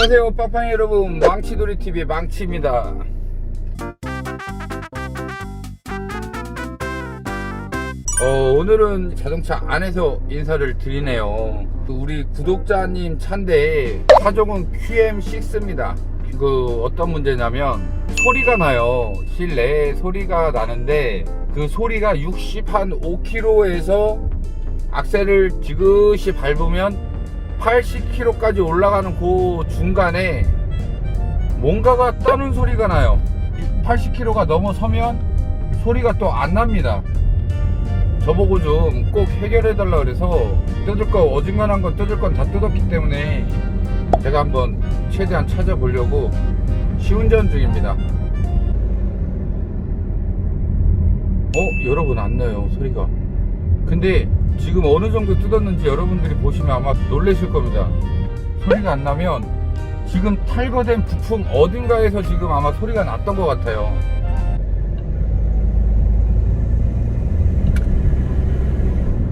안녕하세요 빠팡이 여러분. 망치돌이TV의 망치입니다. 어, 오늘은 자동차 안에서 인사를 드리네요. 우리 구독자님 차인데 차종은 QM6입니다. 그 어떤 문제냐면 소리가 나요. 실내에 소리가 나는데 그 소리가 60 한 5km에서 악셀을 지그시 밟으면 80km까지 올라가는 그 중간에 뭔가가 떠는 소리가 나요. 80km가 넘어서면 소리가 또 안 납니다. 저보고 좀 꼭 해결해 달라 그래서 뜯을 거 어중간한 건 뜯을 건 다 뜯었기 때문에 제가 한번 최대한 찾아보려고 시운전 중입니다. 어 여러분 안 나요 소리가. 근데 지금 어느 정도 뜯었는지 여러분들이 보시면 아마 놀라실 겁니다. 소리가 안 나면 지금 탈거된 부품 어딘가에서 지금 아마 소리가 났던 것 같아요.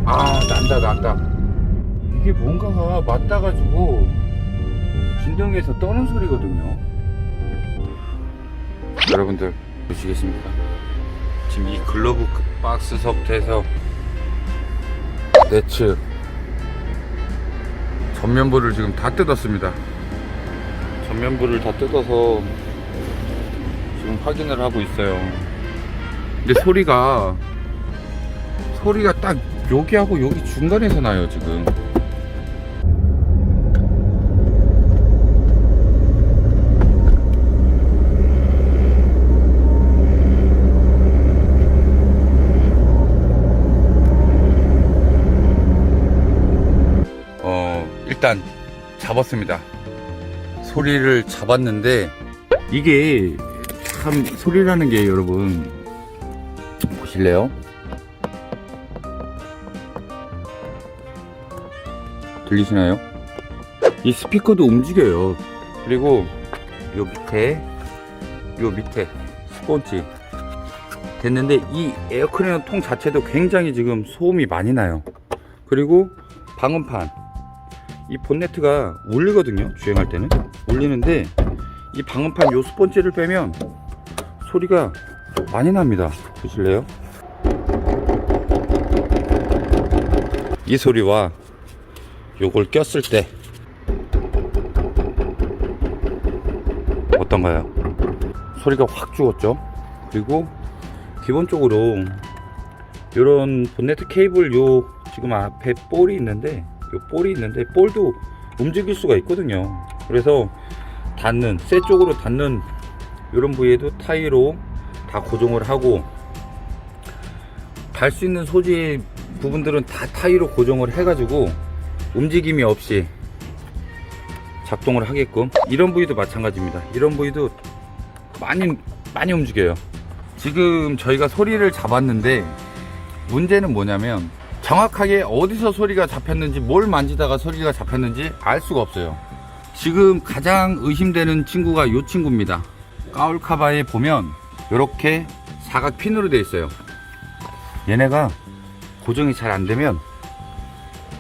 아, 난다, 난다. 이게 뭔가가 맞닿아가지고 진동에서 떠는 소리거든요. 여러분들 보시겠습니까? 지금 이 글러브 박스서부터 해서 네츠 전면부를 지금 다 뜯었습니다. 전면부를 다 뜯어서 지금 확인을 하고 있어요. 근데 소리가 소리가 딱 여기하고 여기 중간에서 나요 지금. 어 일단 잡았습니다. 소리를 잡았는데 이게 참 소리라는 게 여러분 보실래요? 들리시나요? 이 스피커도 움직여요. 그리고 요 밑에 요 밑에 스폰지 됐는데 이 에어컨이라는 통 자체도 굉장히 지금 소음이 많이 나요. 그리고 방음판 이 본네트가 울리거든요 주행할 때는 울리는데 이 방음판 요 스펀지를 빼면 소리가 많이 납니다 보실래요? 이 소리와 요걸 꼈을 때 어떤가요? 소리가 확 죽었죠 그리고 기본적으로 요런 본네트 케이블 요 지금 앞에 볼이 있는데 요 볼이 있는데 볼도 움직일 수가 있거든요. 그래서 닿는 쇠 쪽으로 닿는 이런 부위에도 타이로 다 고정을 하고 달 수 있는 소재 부분들은 다 타이로 고정을 해가지고 움직임이 없이 작동을 하게끔 이런 부위도 마찬가지입니다. 이런 부위도 많이 많이 움직여요. 지금 저희가 소리를 잡았는데 문제는 뭐냐면 정확하게 어디서 소리가 잡혔는지 뭘 만지다가 소리가 잡혔는지 알 수가 없어요. 지금 가장 의심되는 친구가 이 친구입니다. 까울카바에 보면 이렇게 사각 핀으로 되어 있어요. 얘네가 고정이 잘 안되면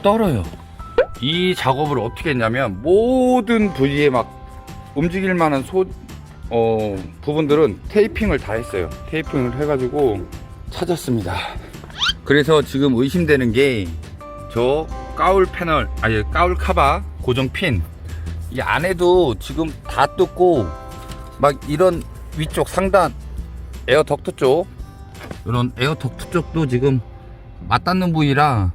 떨어요. 이 작업을 어떻게 했냐면 모든 부위에 막 움직일 만한 소, 어, 부분들은 테이핑을 다 했어요. 테이핑을 해가지고 찾았습니다 그래서 지금 의심되는 게저 까울 패널 아니 까울 카바 고정 핀. 이 안에도 지금 다 뜯고 막 이런 위쪽 상단 에어 덕트 쪽 이런 에어 덕트 쪽도 지금 맞닿는 부위라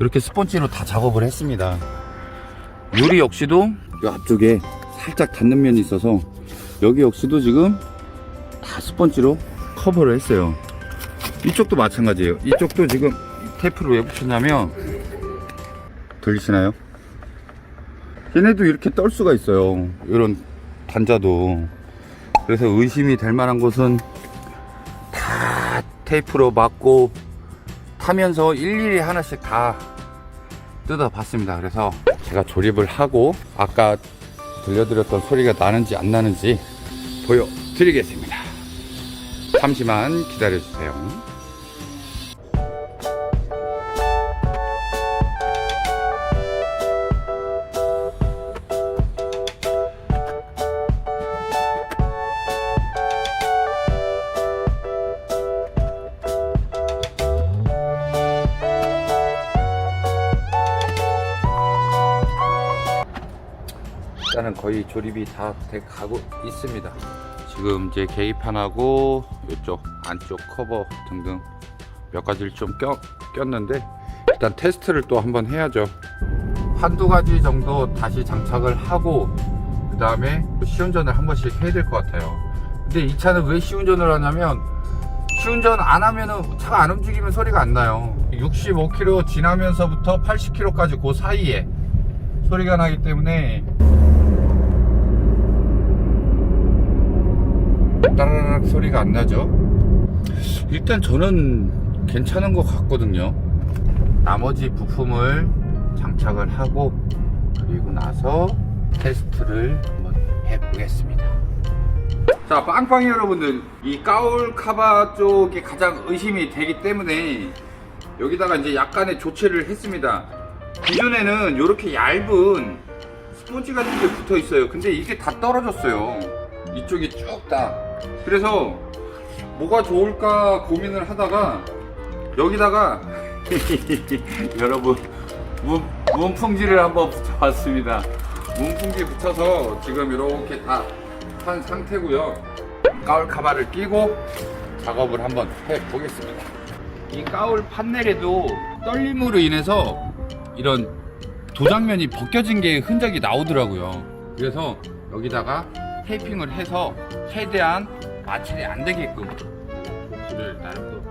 이렇게 스펀지로 다 작업을 했습니다. 유리 역시도 이 앞쪽에 살짝 닿는 면이 있어서 여기 역시도 지금 다 스펀지로 커버를 했어요 이쪽도 마찬가지예요. 이쪽도 지금 테이프를 왜 붙였냐면 들리시나요? 얘네도 이렇게 떨 수가 있어요. 이런 단자도. 그래서 의심이 될 만한 곳은 다 테이프로 막고 타면서 일일이 하나씩 다 뜯어 봤습니다. 그래서 제가 조립을 하고 아까 들려드렸던 소리가 나는지 안 나는지 보여드리겠습니다. 잠시만 기다려주세요. 일단은 거의 조립이 다 돼 가고 있습니다. 지금 이제 계기판하고 이쪽 안쪽 커버 등등 몇 가지를 좀 껴, 꼈는데 일단 테스트를 또 한번 해야죠. 한두 가지 정도 다시 장착을 하고 그 다음에 시운전을 한 번씩 해야 될 것 같아요. 근데 이 차는 왜 시운전을 하냐면 시운전 안 하면은 차가 안 움직이면 소리가 안 나요. 65km 지나면서부터 80km까지 그 사이에 소리가 나기 때문에 따라락 소리가 안 나죠. 일단 저는 괜찮은 것 같거든요. 나머지 부품을 장착을 하고 그리고 나서 테스트를 한번 해보겠습니다. 자, 빵빵이 여러분들, 이 까울 카바 쪽이 가장 의심이 되기 때문에 여기다가 이제 약간의 조치를 했습니다. 기존에는 이렇게 얇은 스폰지 같은 게 붙어 있어요. 근데 이게 다 떨어졌어요. 이쪽이 쭉 다. 그래서 뭐가 좋을까 고민을 하다가 여기다가 여러분 문, 문풍지를 한번 붙여봤습니다. 문풍지 붙여서 지금 이렇게 다 한 상태고요. 까울 카바를 끼고 작업을 한번 해보겠습니다. 이 까울 판넬에도 떨림으로 인해서 이런 도장면이 벗겨진 게 흔적이 나오더라고요. 그래서 여기다가 테이핑을 해서 최대한 마찰이 안 되게끔. 볼트를 나름 또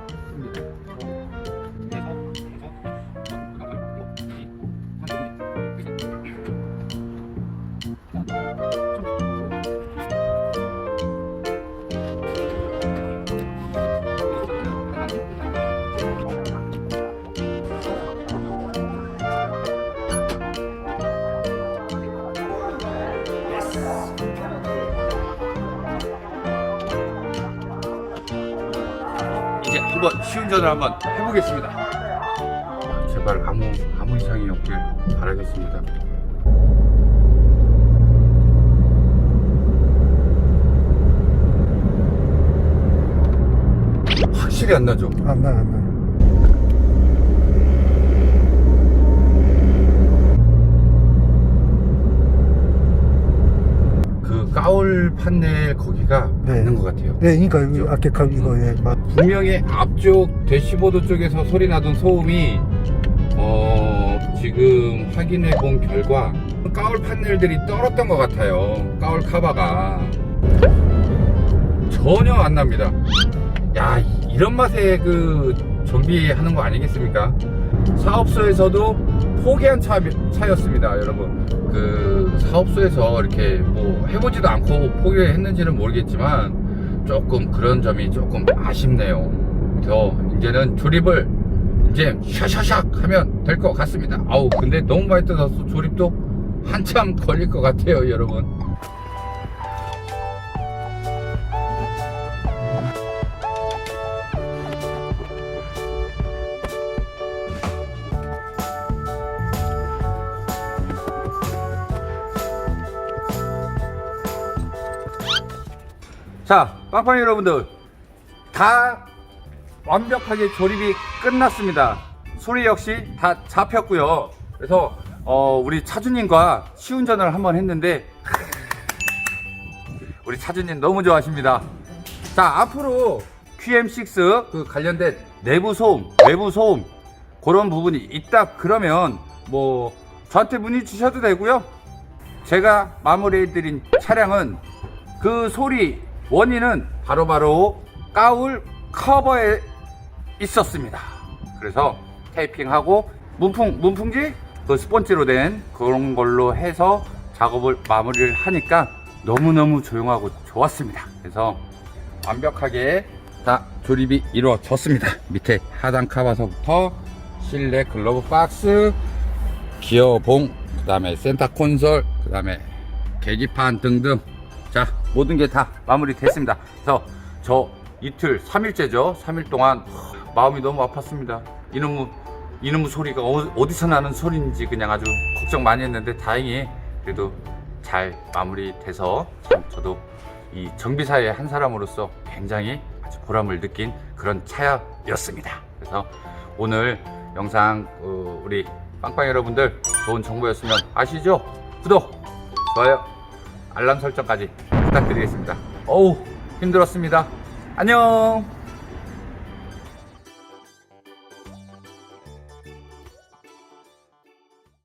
시운전을 한번 해보겠습니다. 제발 아무 아무 이상이 없길 바라겠습니다. 확실히 안 나죠. 안 나, 안 나. 그 까올 판넬 거기가 네. 맞는 것 같아요. 네, 그러니까 그죠? 이거 아케카 이거 예, 맞. 분명히 앞쪽 대시보드 쪽에서 소리 나던 소음이 어 지금 확인해 본 결과 까울 판넬들이 떨었던 것 같아요. 까울 카바가 전혀 안 납니다. 야 이런 맛에 그 정비하는 거 아니겠습니까? 사업소에서도 포기한 차, 차였습니다, 여러분. 그 사업소에서 이렇게 뭐 해보지도 않고 포기했는지는 모르겠지만 조금 그런 점이 조금 아쉽네요. 그래서 이제는 조립을 이제 샤샤샥 하면 될 것 같습니다. 아우 근데 너무 많이 뜯어서 조립도 한참 걸릴 것 같아요, 여러분. 자, 빵빵이 여러분들 다 완벽하게 조립이 끝났습니다. 소리 역시 다 잡혔고요. 그래서 어, 우리 차주님과 시운전을 한번 했는데 우리 차주님 너무 좋아하십니다. 자, 앞으로 QM6 그 관련된 내부 소음, 외부 소음 그런 부분이 있다 그러면 뭐 저한테 문의 주셔도 되고요. 제가 마무리해드린 차량은 그 소리 원인은 바로바로 까울 커버에 있었습니다. 그래서 테이핑하고 문풍 문풍지 그 스펀지로 된 그런 걸로 해서 작업을 마무리를 하니까 너무너무 조용하고 좋았습니다. 그래서 완벽하게 다 조립이 이루어졌습니다. 밑에 하단 카바서부터 실내 글러브 박스, 기어봉, 그 다음에 센터 콘솔, 그 다음에 계기판 등등 자 모든 게 다 마무리 됐습니다. 그래서 저 이틀 3일째죠. 3일 동안 마음이 너무 아팠습니다. 이놈의 이놈의 소리가 어, 어디서 나는 소리인지 그냥 아주 걱정 많이 했는데 다행히 그래도 잘 마무리돼서 참 저도 이 정비사의 한 사람으로서 굉장히 아주 보람을 느낀 그런 차였습니다. 그래서 오늘 영상 어, 우리 빵빵 여러분들 좋은 정보였으면 아시죠? 구독 좋아요, 알람 설정까지 부탁드리겠습니다. 어우 힘들었습니다. 안녕.